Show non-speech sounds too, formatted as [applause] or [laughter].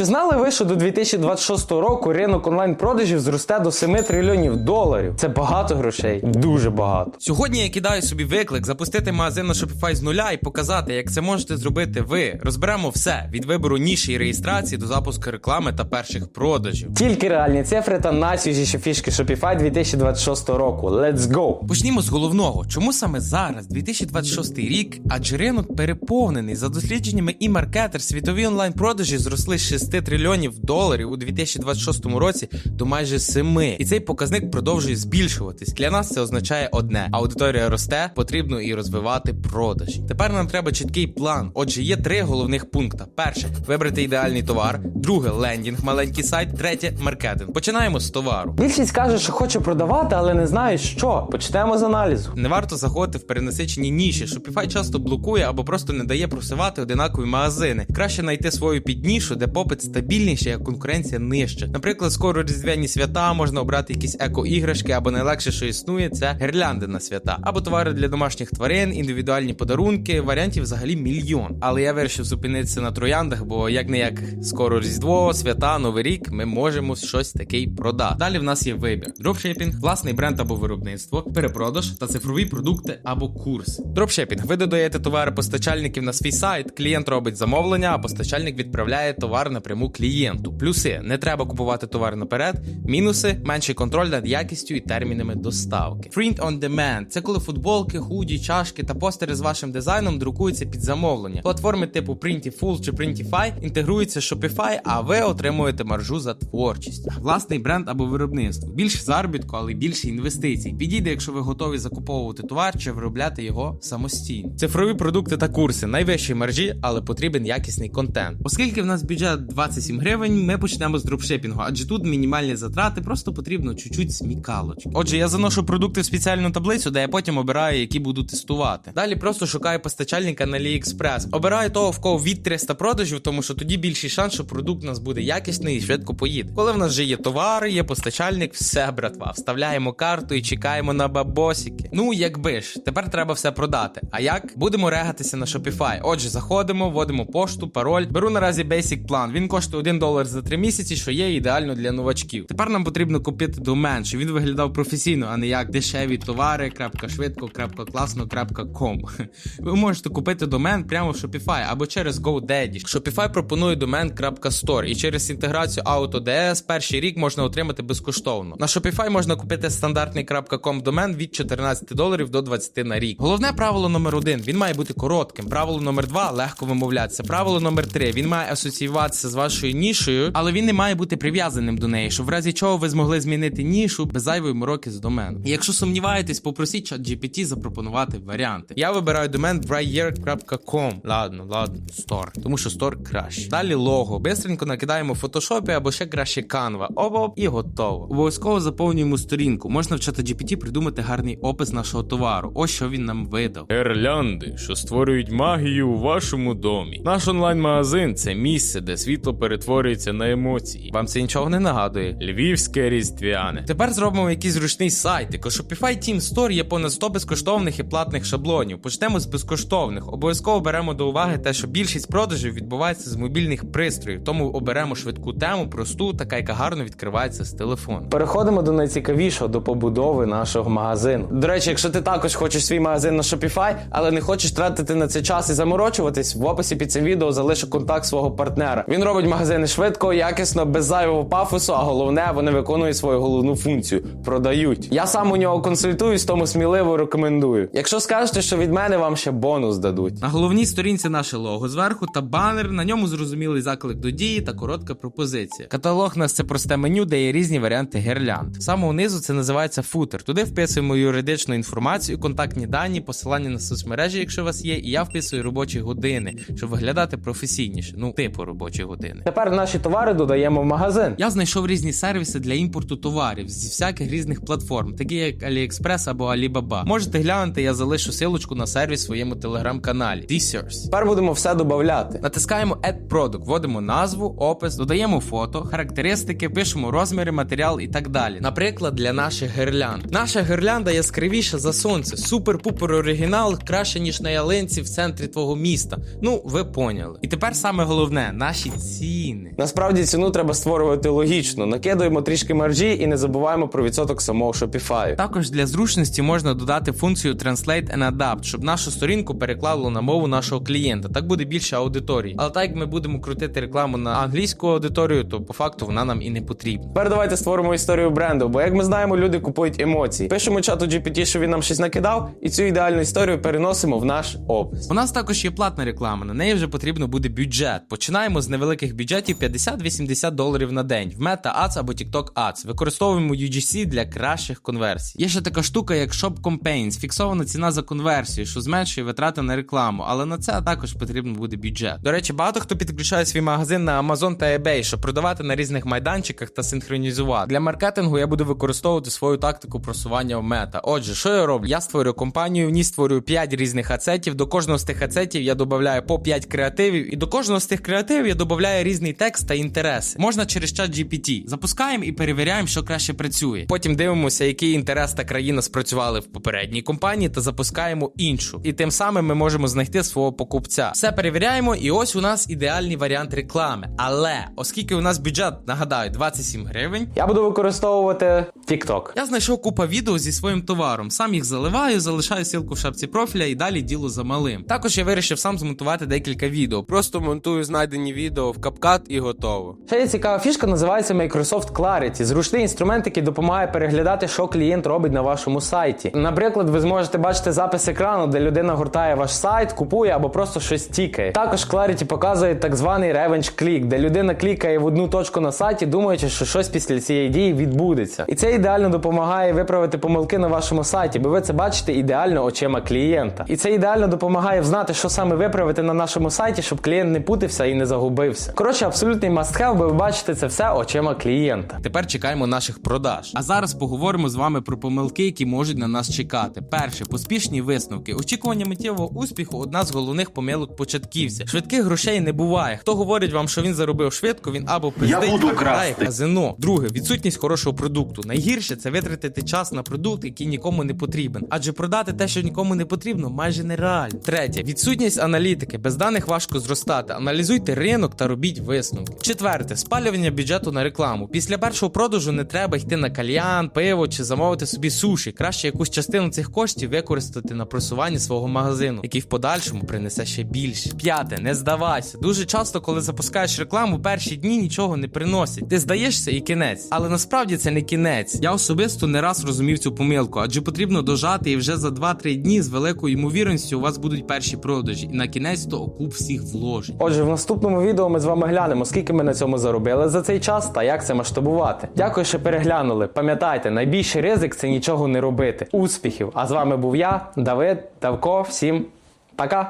Чи знали ви, що до 2026 року ринок онлайн-продажів зросте до 7 трильйонів доларів? Це багато грошей, дуже багато. Сьогодні я кидаю собі виклик запустити магазин на Shopify з нуля і показати, як це можете зробити ви. Розберемо все від вибору ніші і реєстрації до запуску реклами та перших продажів. Тільки реальні цифри та найсвіжіші фішки Shopify 2026 року. Let's go! Почнімо з головного. Чому саме зараз, 2026 рік, адже ринок переповнений за дослідженнями і маркетер світові онлайн-продажі зросли з 6 трильйонів доларів у 2026 році до майже 7. І цей показник продовжує збільшуватись. Для нас це означає одне: аудиторія росте, потрібно і розвивати продажі. Тепер нам треба чіткий план. Отже, є три головних пункти: перше вибрати ідеальний товар, друге лендінг, маленький сайт, третє маркетинг. Починаємо з товару. Більшість каже, що хоче продавати, але не знає що. Почнемо з аналізу. Не варто заходити в перенасичені ніші. Shopify часто блокує або просто не дає просувати одинакові магазини. Краще знайти свою піднішу, де попит стабільніший, а конкуренція нижча. Наприклад, скоро різдвяні свята можна обрати якісь еко-іграшки, або найлегше, що існує, це гірлянди на свята, або товари для домашніх тварин, індивідуальні подарунки. Варіантів взагалі мільйон. Але я вирішив зупинитися на трояндах, бо як не як скоро різдво, свята, новий рік, ми можемо щось таке продати. Далі в нас є вибір: дропшипінг, власний бренд або виробництво, перепродаж та цифрові продукти або курс. Дропшипінг. Ви додаєте товари постачальників на свій сайт, клієнт робить замовлення, а постачальник відправляє товар напряму клієнту. Плюси не треба купувати товар наперед. Мінуси менший контроль над якістю і термінами доставки. Print on demand – це коли футболки, худі, чашки та постери з вашим дизайном друкуються під замовлення. Платформи типу Printiful чи Printify інтегруються з Shopify, а ви отримуєте маржу за творчість. Власний бренд або виробництво. Більше заробітку, але більше інвестицій. Підійде, якщо ви готові закуповувати товар чи виробляти його самостійно. Цифрові продукти та курси найвищі маржі, але потрібен якісний контент. Оскільки в нас бюджет 27 гривень, ми почнемо з дропшипінгу, адже тут мінімальні затрати, просто потрібно чуть-чуть смікалочки. Отже, я заношу продукти в спеціальну таблицю, де я потім обираю, які буду тестувати. Далі просто шукаю постачальника на AliExpress. Обираю того, в кого від 300 продажів, тому що тоді більший шанс, що продукт у нас буде якісний і швидко поїде. Коли в нас вже є товари, є постачальник, все, братва, вставляємо карту і чекаємо на бабосики. Ну, якби ж, тепер треба все продати. А як? Будемо регатися на Shopify. Отже, заходимо, вводимо пошту, пароль. Беру наразі Basic план. Він коштує 1 долар за 3 місяці, що є ідеально для новачків. Тепер нам потрібно купити домен, щоб він виглядав професійно, а не як дешеві товари, крапка швидко, крапка класно, крапка ком. [laughs] Ви можете купити домен прямо в Shopify або через GoDaddy. Shopify пропонує домен .store і через інтеграцію AutoDS перший рік можна отримати безкоштовно. На Shopify можна купити стандартний .com домен від 14 доларів до 20 на рік. Головне правило номер один: він має бути коротким. Правило номер два легко вимовлятися. Правило номер три він має асоціюватися з вашою нішою, але він не має бути прив'язаним до неї, щоб в разі чого ви змогли змінити нішу без зайвої мороки з домену. Якщо сумніваєтесь, попросіть ChatGPT запропонувати варіанти. Я вибираю домен brightyear.com. Ладно, ладно, store. Тому що store краще. Далі лого. Бистренько накидаємо в фотошопі або ще краще Canva. Оп-оп і готово. Обов'язково заповнюємо сторінку. Можна в ChatGPT придумати гарний опис нашого товару. Ось що він нам видав. Гірлянди, що створюють магію у вашому домі. Наш онлайн-магазин це місце, де світло перетворюється на емоції. Вам це нічого не нагадує? Львівське різдвяне. Тепер зробимо якийсь зручний сайт. У Shopify Team Store є понад 100 безкоштовних і платних шаблонів. Почнемо з безкоштовних. Обов'язково беремо до уваги те, що більшість продажів відбувається з мобільних пристроїв, тому оберемо швидку тему, просту, така, яка гарно відкривається з телефону. Переходимо до найцікавішого до побудови нашого магазину. До речі, якщо ти також хочеш свій магазин на Shopify, але не хочеш тратити на це час і заморочуватись, в описі під цим відео залишу контакт свого партнера. Він робить магазини швидко, якісно, без зайвого пафосу, а головне, вони виконують свою головну функцію продають. Я сам у нього консультуюсь, тому сміливо рекомендую. Якщо скажете, що від мене вам ще бонус дадуть. На головній сторінці наше лого зверху та банер. На ньому зрозумілий заклик до дії та коротка пропозиція. Каталог нас це просте меню, де є різні варіанти гірлянд. Самого низу це називається футер. Туди вписуємо юридичну інформацію, контактні дані, посилання на соцмережі, якщо у вас є, і я вписую робочі години, щоб виглядати професійніше. Ну, типу робочі години. Тепер наші товари додаємо в магазин. Я знайшов різні сервіси для імпорту товарів зі всяких різних платформ, такі як AliExpress або Alibaba. Можете глянути, я залишу силочку на сервіс в своєму телеграм-каналі. Deserts. Тепер будемо все додати. Натискаємо Add Product, вводимо назву, опис, додаємо фото, характеристики, пишемо розміри, матеріал і так далі. Наприклад, для наших гирлянд. Наша гирлянда яскравіша за сонце, супер-пупер оригінал, краще ніж на ялинці в центрі твого міста. Ну, ви поняли. І тепер саме головне наші ціни. Насправді ціну треба створювати логічно. Накидуємо трішки маржі і не забуваємо про відсоток самого Shopify. Також для зручності можна додати функцію Translate and Adapt, щоб нашу сторінку переклало на мову нашого клієнта. Так буде більше аудиторії. Але так як ми будемо крутити рекламу на англійську аудиторію, то по факту вона нам і не потрібна. Тепер давайте створимо історію бренду, бо як ми знаємо, люди купують емоції. Пишемо чату GPT, що він нам щось накидав, і цю ідеальну історію переносимо в наш опис. У нас також є платна реклама, на неї вже потрібно буде бюджет. Починаємо з невеликих бюджетів 50-80 доларів на день в Meta Ads або TikTok Ads. Використовуємо UGC для кращих конверсій. Є ще така штука, як Shop Campaigns, фіксована ціна за конверсію, що зменшує витрати на рекламу, але на це також потрібно буде бюджет. До речі, багато хто підключає свій магазин на Amazon та eBay, щоб продавати на різних майданчиках та синхронізувати. Для маркетингу я буду використовувати свою тактику просування в мета. Отже, що я роблю? Я створюю компанію, в ній створюю 5 різних ацетів. До кожного з тих ацетів я додаю по 5 креативів, і до кожного з тих креативів я додаю різний текст та інтереси. Можна через чат GPT. Запускаємо і перевіряємо, що краще працює. Потім дивимося, який інтерес та країна спрацювали в попередній компанії, та запускаємо іншу. І тим самим ми можемо знайти свого покупця. Все перевіряємо, і ось у нас ідеальний варіант реклами. Але оскільки у нас бюджет, нагадаю, 27 гривень. Я буду використовувати TikTok. Я знайшов купа відео зі своїм товаром. Сам їх заливаю, залишаю ссылку в шапці профіля і далі діло за малим. Також я вирішив сам змонтувати декілька відео. Просто монтую знайдені відео в CapCut і готово. Ще є цікава фішка, називається Microsoft Clarity. Зручний інструмент, який допомагає переглядати, що клієнт робить на вашому сайті. Наприклад, ви зможете бачити запис екрану, де людина гортає ваш сайт, купує або просто щось тікає. Також Clarity показує так званий revenge click, де людина клікає в одну точку на сайті, думаючи, що щось після цієї дії відбудеться. І це ідеально допомагає виправити помилки на вашому сайті, бо ви це бачите ідеально очима клієнта. І це ідеально допомагає взнати, що саме виправити на нашому сайті, щоб клієнт не путався і не загубився. Коротше, абсолютний must-have, ви бачите це все очима клієнта. Тепер чекаємо наших продаж. А зараз поговоримо з вами про помилки, які можуть на нас чекати. Перше, поспішні висновки. Очікування миттєвого успіху одна з головних помилок початківця. Швидких грошей не буває. Хто говорить вам, що він заробив швидко, він або пиздить, красти. казино. Друге, відсутність хорошого продукту. Найгірше це витратити час на продукт, який нікому не потрібен. Адже продати те, що нікому не потрібно, майже нереально. Третє, відсутність аналітики. Без даних важко зростати. Аналізуйте ринок та робіть висновки. Четверте, спалювання бюджету на рекламу. Після першого продажу не треба йти на кальян, пиво чи замовити собі суші. Краще якусь частину цих коштів використати на просування свого магазину, який в подальшому принесе ще більше. П'яте, не здавайся. Дуже часто, коли запускаєш рекламу, перші дні нічого не приносять. Ти здаєшся і кінець. Але насправді це не кінець. Я особисто не раз розумів цю помилку, адже потрібно дожати, і вже за 2-3 дні з великою ймовірністю у вас будуть перші продажі. І на кінець то окуп всіх вложень. Отже, в наступному відео з вами глянемо, скільки ми на цьому заробили за цей час та як це масштабувати. Дякую, що переглянули. Пам'ятайте, найбільший ризик це нічого не робити. Успіхів! А з вами був я, Давид, Давко. Всім пока!